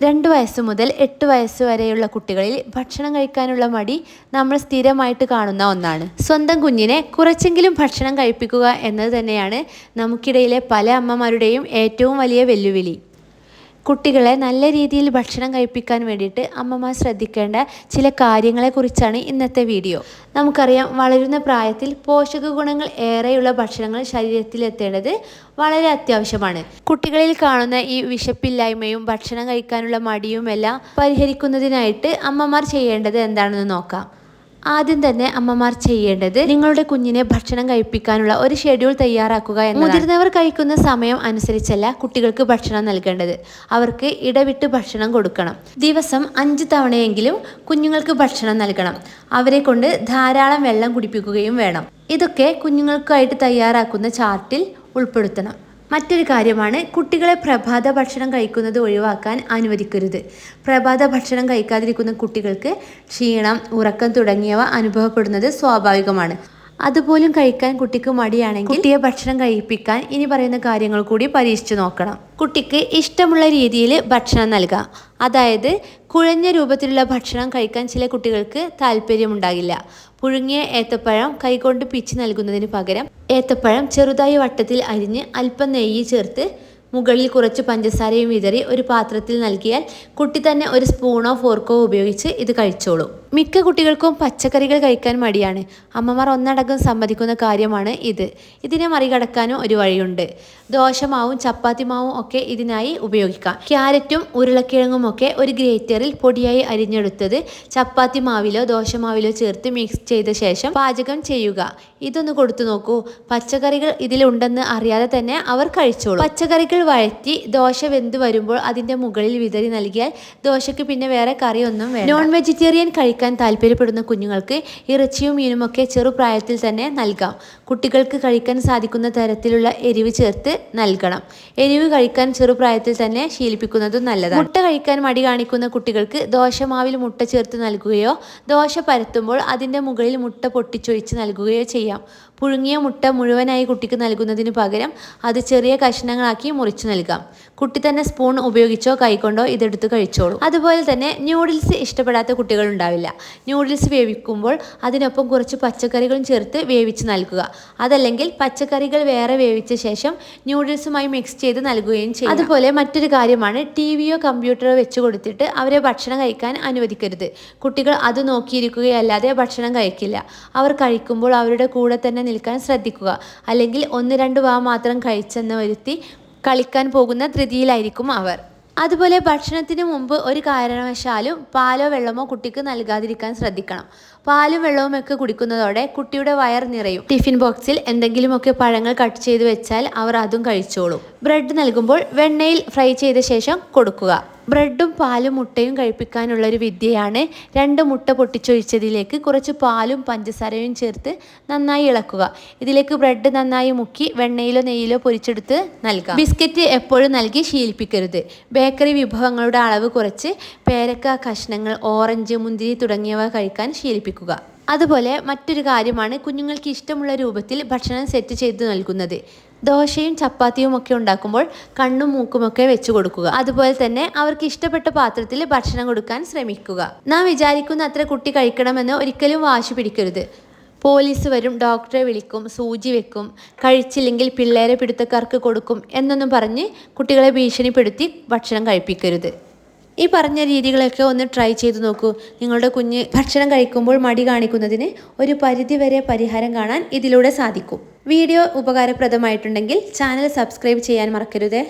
രണ്ട് വയസ്സ് മുതൽ എട്ട് വയസ്സ് വരെയുള്ള കുട്ടികളിൽ ഭക്ഷണം കഴിക്കാനുള്ള മടി നമ്മൾ സ്ഥിരമായിട്ട് കാണുന്ന ഒന്നാണ്. സ്വന്തം കുഞ്ഞിനെ കുറച്ചെങ്കിലും ഭക്ഷണം കഴിപ്പിക്കുക എന്നത് തന്നെയാണ് നമുക്കിടയിലെ പല അമ്മമാരുടെയും ഏറ്റവും വലിയ വെല്ലുവിളി. കുട്ടികളെ നല്ല രീതിയിൽ ഭക്ഷണം കഴിപ്പിക്കാൻ വേണ്ടിയിട്ട് അമ്മമാർ ശ്രദ്ധിക്കേണ്ട ചില കാര്യങ്ങളെക്കുറിച്ചാണ് ഇന്നത്തെ വീഡിയോ. നമുക്കറിയാം വളരുന്ന പ്രായത്തിൽ പോഷക ഗുണങ്ങൾ ഏറെയുള്ള ഭക്ഷണങ്ങൾ ശരീരത്തിൽ എത്തേണ്ടത് വളരെ അത്യാവശ്യമാണ്. കുട്ടികളിൽ കാണുന്ന ഈ വിശപ്പില്ലായ്മയും ഭക്ഷണം കഴിക്കാനുള്ള മടിയുമെല്ലാം പരിഹരിക്കുന്നതിനായിട്ട് അമ്മമാർ ചെയ്യേണ്ടത് എന്താണെന്ന് നോക്കാം. ആദ്യം തന്നെ അമ്മമാർ ചെയ്യേണ്ടത് നിങ്ങളുടെ കുഞ്ഞിനെ ഭക്ഷണം കഴിപ്പിക്കാനുള്ള ഒരു ഷെഡ്യൂൾ തയ്യാറാക്കുക എന്ന് മുതിർന്നവർ കഴിക്കുന്ന സമയം അനുസരിച്ചല്ല കുട്ടികൾക്ക് ഭക്ഷണം നൽകേണ്ടത്. അവർക്ക് ഇടവിട്ട് ഭക്ഷണം കൊടുക്കണം. ദിവസം അഞ്ച് തവണയെങ്കിലും കുഞ്ഞുങ്ങൾക്ക് ഭക്ഷണം നൽകണം. അവരെ കൊണ്ട് ധാരാളം വെള്ളം കുടിപ്പിക്കുകയും വേണം. ഇതൊക്കെ കുഞ്ഞുങ്ങൾക്കായിട്ട് തയ്യാറാക്കുന്ന ചാർട്ടിൽ ഉൾപ്പെടുത്തണം. മറ്റൊരു കാര്യമാണ് കുട്ടികളെ പ്രഭാത ഭക്ഷണം കഴിക്കുന്നത് ഒഴിവാക്കാൻ അനുവദിക്കരുത്. പ്രഭാത ഭക്ഷണം കഴിക്കാതിരിക്കുന്ന കുട്ടികൾക്ക് ക്ഷീണം ഉറക്കം തുടങ്ങിയവ അനുഭവപ്പെടുന്നത് സ്വാഭാവികമാണ്. അതുപോലും കഴിക്കാൻ കുട്ടിക്ക് മടിയാണെങ്കിൽ കുട്ടിയെ ഭക്ഷണം കഴിപ്പിക്കാൻ ഇനി പറയുന്ന കാര്യങ്ങൾ കൂടി പരീക്ഷിച്ചു നോക്കണം. കുട്ടിക്ക് ഇഷ്ടമുള്ള രീതിയിൽ ഭക്ഷണം നൽകുക അതായത് കുഴഞ്ഞ രൂപത്തിലുള്ള ഭക്ഷണം കഴിക്കാൻ ചില കുട്ടികൾക്ക് താല്പര്യമുണ്ടാകില്ല. പുഴുങ്ങിയ ഏത്തപ്പഴം കൈകൊണ്ട് പിച്ച് നൽകുന്നതിന് പകരം ഏത്തപ്പഴം ചെറുതായി വട്ടത്തിൽ അരിഞ്ഞ് അല്പം നെയ്യ് ചേർത്ത് മുകളിൽ കുറച്ച് പഞ്ചസാരയും വിതറി ഒരു പാത്രത്തിൽ നൽകിയാൽ കുട്ടി തന്നെ ഒരു സ്പൂണോ ഫോർക്കോ ഉപയോഗിച്ച് ഇത് കഴിച്ചോളും. മിക്ക കുട്ടികൾക്കും പച്ചക്കറികൾ കഴിക്കാൻ മടിയാണ്. അമ്മമാർ ഒന്നടങ്കം സമ്മതിക്കുന്ന കാര്യമാണ് ഇത്. ഇതിനെ മറികടക്കാനും ഒരു വഴിയുണ്ട്. ദോശമാവും ചപ്പാത്തി മാവും ഒക്കെ ഇതിനായി ഉപയോഗിക്കാം. ക്യാരറ്റും ഉരുളക്കിഴങ്ങും ഒക്കെ ഒരു ഗ്രേറ്ററിൽ പൊടിയായി അരിഞ്ഞെടുത്തത് ചപ്പാത്തി മാവിലോ ദോശമാവിലോ ചേർത്ത് മിക്സ് ചെയ്ത ശേഷം പാചകം ചെയ്യുക. ഇതൊന്ന് കൊടുത്തു നോക്കൂ. പച്ചക്കറികൾ ഇതിലുണ്ടെന്ന് അറിയാതെ തന്നെ അവർ കഴിച്ചോളൂ. പച്ചക്കറികൾ വഴറ്റി ദോശ വെന്ത് വരുമ്പോൾ അതിന്റെ മുകളിൽ വിതറി നൽകിയാൽ ദോശയ്ക്ക് പിന്നെ വേറെ കറിയൊന്നും വേണം നോൺ വെജിറ്റേറിയൻ കഴിക്കാൻ താല്പര്യപ്പെടുന്ന കുഞ്ഞുങ്ങൾക്ക് ഇറച്ചിയും മീനുമൊക്കെ ചെറുപ്രായത്തിൽ തന്നെ നൽകാം. കുട്ടികൾക്ക് കഴിക്കാൻ സാധിക്കുന്ന തരത്തിലുള്ള എരിവ് ചേർത്ത് നൽകണം. എരിവ് കഴിക്കാൻ ചെറുപ്രായത്തിൽ തന്നെ ശീലിപ്പിക്കുന്നതും നല്ലതാണ്. മുട്ട കഴിക്കാൻ മടി കാണിക്കുന്ന കുട്ടികൾക്ക് ദോശമാവിൽ മുട്ട ചേർത്ത് നൽകുകയോ ദോശ പരത്തുമ്പോൾ അതിന്റെ മുകളിൽ മുട്ട പൊട്ടിച്ചൊഴിച്ച് നൽകുകയോ ചെയ്യാം. പുഴുങ്ങിയ മുട്ട മുഴുവനായി കുട്ടിക്ക് നൽകുന്നതിന് പകരം അത് ചെറിയ കഷ്ണങ്ങളാക്കി മുറിച്ചു നൽകാം. കുട്ടി തന്നെ സ്പൂൺ ഉപയോഗിച്ചോ കൈകൊണ്ടോ ഇതെടുത്ത് കഴിച്ചോളൂ. അതുപോലെ തന്നെ ന്യൂഡിൽസ് ഇഷ്ടപ്പെടാത്ത കുട്ടികളുണ്ടാവില്ല ന്യൂഡിൽസ് വേവിക്കുമ്പോൾ അതിനൊപ്പം കുറച്ച് പച്ചക്കറികളും ചേർത്ത് വേവിച്ച് നൽകുക. അതല്ലെങ്കിൽ പച്ചക്കറികൾ വേറെ വേവിച്ച ശേഷം ന്യൂഡിൽസുമായി മിക്സ് ചെയ്ത് നൽകുകയും ചെയ്യും. അതുപോലെ മറ്റൊരു കാര്യമാണ് ടി വിയോ കമ്പ്യൂട്ടറോ വെച്ച് കൊടുത്തിട്ട് അവരെ ഭക്ഷണം കഴിക്കാൻ അനുവദിക്കരുത്. കുട്ടികൾ അത് നോക്കിയിരിക്കുകയല്ലാതെ ഭക്ഷണം കഴിക്കില്ല. അവർ കഴിക്കുമ്പോൾ അവരുടെ കൂടെ തന്നെ നിൽക്കാൻ ശ്രദ്ധിക്കുക. അല്ലെങ്കിൽ ഒന്ന് രണ്ട് വാ മാത്രം കഴിച്ചെന്ന് വരുത്തി കളിക്കാൻ പോകുന്ന ധൃതിയിലായിരിക്കും അവർ. അതുപോലെ ഭക്ഷണത്തിന് മുമ്പ് ഒരു കാരണവശാലും പാലോ വെള്ളമോ കുട്ടിക്ക് നൽകാതിരിക്കാൻ ശ്രദ്ധിക്കണം. പാലും വെള്ളവും ഒക്കെ കുടിക്കുന്നതോടെ കുട്ടിയുടെ വയർ നിറയും. ടിഫിൻ ബോക്സിൽ എന്തെങ്കിലുമൊക്കെ പഴങ്ങൾ കട്ട് ചെയ്ത് വെച്ചാൽ അവർ അതും കഴിച്ചോളും. ബ്രെഡ് നൽകുമ്പോൾ വെണ്ണയിൽ ഫ്രൈ ചെയ്ത ശേഷം കൊടുക്കുക. ബ്രെഡും പാലും മുട്ടയും കഴിപ്പിക്കാനുള്ള ഒരു വിദ്യയാണ്. രണ്ട് മുട്ട പൊട്ടിച്ചൊഴിച്ചതിലേക്ക് കുറച്ച് പാലും പഞ്ചസാരയും ചേർത്ത് നന്നായി ഇളക്കുക. ഇതിലേക്ക് ബ്രെഡ് നന്നായി മുക്കി വെണ്ണയിലോ നെയ്യിലോ പൊരിച്ചെടുത്ത് നൽകാം. ബിസ്ക്കറ്റ് എപ്പോഴും നൽകി ശീലിപ്പിക്കരുത്. ബേക്കറി വിഭവങ്ങളുടെ അളവ് കുറച്ച് പേരക്ക കഷ്ണങ്ങൾ ഓറഞ്ച് മുന്തിരി തുടങ്ങിയവ കഴിക്കാൻ ശീലിപ്പിക്കുക. അതുപോലെ മറ്റൊരു കാര്യമാണ് കുഞ്ഞുങ്ങൾക്ക് ഇഷ്ടമുള്ള രൂപത്തിൽ ഭക്ഷണം സെറ്റ് ചെയ്ത് നൽകുന്നത്. ദോശയും ചപ്പാത്തിയും ഒക്കെ ഉണ്ടാക്കുമ്പോൾ കണ്ണും മൂക്കുമൊക്കെ വെച്ചു കൊടുക്കുക. അതുപോലെ തന്നെ അവർക്ക് ഇഷ്ടപ്പെട്ട പാത്രത്തിൽ ഭക്ഷണം കൊടുക്കാൻ ശ്രമിക്കുക. നാം വിചാരിക്കുന്ന അത്ര കുട്ടി കഴിക്കണമെന്ന് ഒരിക്കലും വാശി പിടിക്കരുത്. പോലീസ് വരും ഡോക്ടറെ വിളിക്കും സൂചി വെക്കും കഴിച്ചില്ലെങ്കിൽ പിള്ളേരെ പിടുത്തക്കാർക്ക് കൊടുക്കും എന്നൊന്നും പറഞ്ഞ് കുട്ടികളെ ഭീഷണിപ്പെടുത്തി ഭക്ഷണം കഴിപ്പിക്കരുത്. ഈ പറഞ്ഞ രീതികളൊക്കെ ഒന്ന് ട്രൈ ചെയ്ത് നോക്കൂ. നിങ്ങളുടെ കുഞ്ഞ് ഭക്ഷണം കഴിക്കുമ്പോൾ മടി കാണിക്കുന്നതിന് ഒരു പരിധിവരെ പരിഹാരം കാണാൻ ഇതിലൂടെ സാധിക്കും. വീഡിയോ ഉപകാരപ്രദമായിട്ടുണ്ടെങ്കിൽ ചാനൽ സബ്സ്ക്രൈബ് ചെയ്യാൻ മറക്കരുതേ.